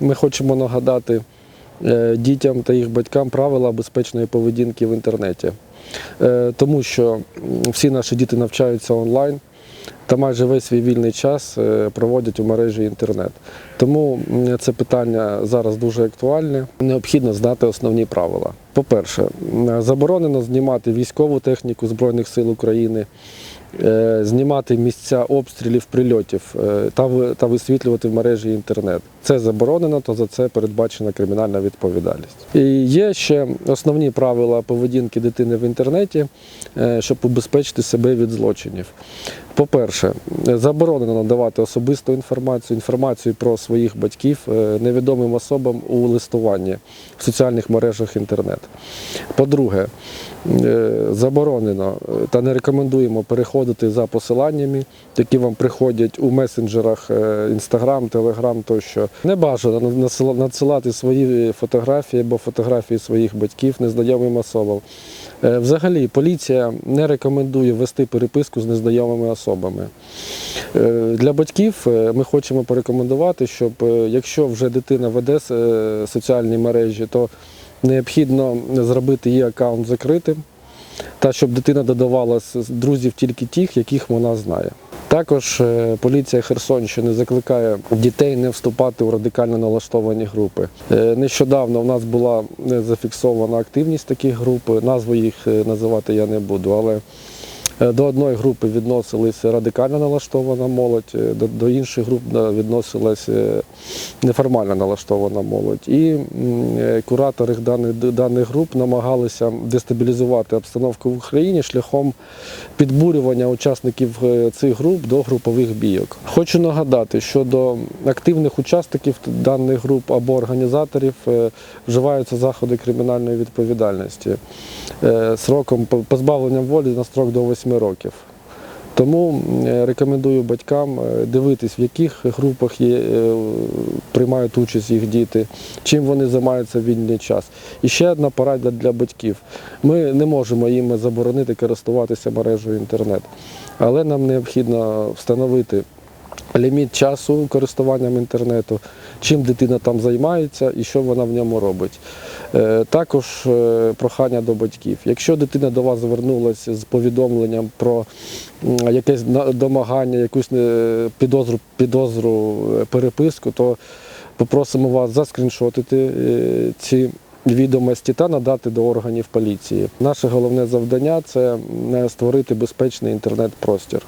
Ми хочемо нагадати е, дітям та їх батькам правила безпечної поведінки в інтернеті, Е, тому що всі наші діти навчаються онлайн. Та майже весь свій вільний час е, проводять у мережі інтернет. Тому це питання зараз дуже актуальне. Необхідно знати основні правила. По-перше, заборонено знімати військову техніку Збройних сил України, знімати місця обстрілів, прильотів е, та висвітлювати в мережі інтернет. Це заборонено, то за це передбачена кримінальна відповідальність. І є ще основні правила поведінки дитини в інтернеті, е, щоб убезпечити себе від злочинів. По-перше, заборонено надавати особисту інформацію, інформацію про своїх батьків е, невідомим особам у листуванні в соціальних мережах інтернет. По-друге, е, заборонено е, та не рекомендуємо переходити за посиланнями, які вам приходять у месенджерах Instagram, Telegram тощо. Не бажано надсилати свої фотографії або фотографії своїх батьків незнайомим особам. Е, Взагалі, поліція не рекомендує вести переписку з незнайомими особами. Е, Для батьків е, ми хочемо порекомендувати, щоб е, якщо вже дитина веде е, соціальні мережі, то необхідно зробити її аккаунт закритим, та щоб дитина додавала друзів тільки тих, яких вона знає. Також е, поліція Херсонщини закликає дітей не вступати у радикально налаштовані групи. Е, Нещодавно в нас була е, зафіксована активність таких груп. Назву їх називати я не буду, але до одної групи відносилися радикально налаштована молодь, е, до, інших груп да, відносилась е, неформально налаштована молодь. І е, куратори даних, даних груп намагалися дестабілізувати обстановку в Україні шляхом підбурювання учасників е, цих груп до групових бійок. Хочу нагадати, що до активних учасників даних груп або організаторів е, вживаються заходи кримінальної відповідальності е, сроком позбавленням волі на строк до 8 років. Тому е, рекомендую батькам е, дивитись, в яких групах є, е, приймають участь їх діти, чим вони займаються в вільний час. І ще одна порада для батьків. Ми не можемо їм заборонити користуватися мережею інтернет, але нам необхідно встановити ліміт часу користуванням інтернету, чим дитина там займається і що вона в ньому робить. Е, Також е, прохання до батьків. Якщо дитина до вас звернулася з повідомленням про якесь домагання, якусь е, підозру, підозру переписку, то попросимо вас заскріншотити ці відомості та надати до органів поліції. Наше головне завдання це створити безпечний інтернет-простір.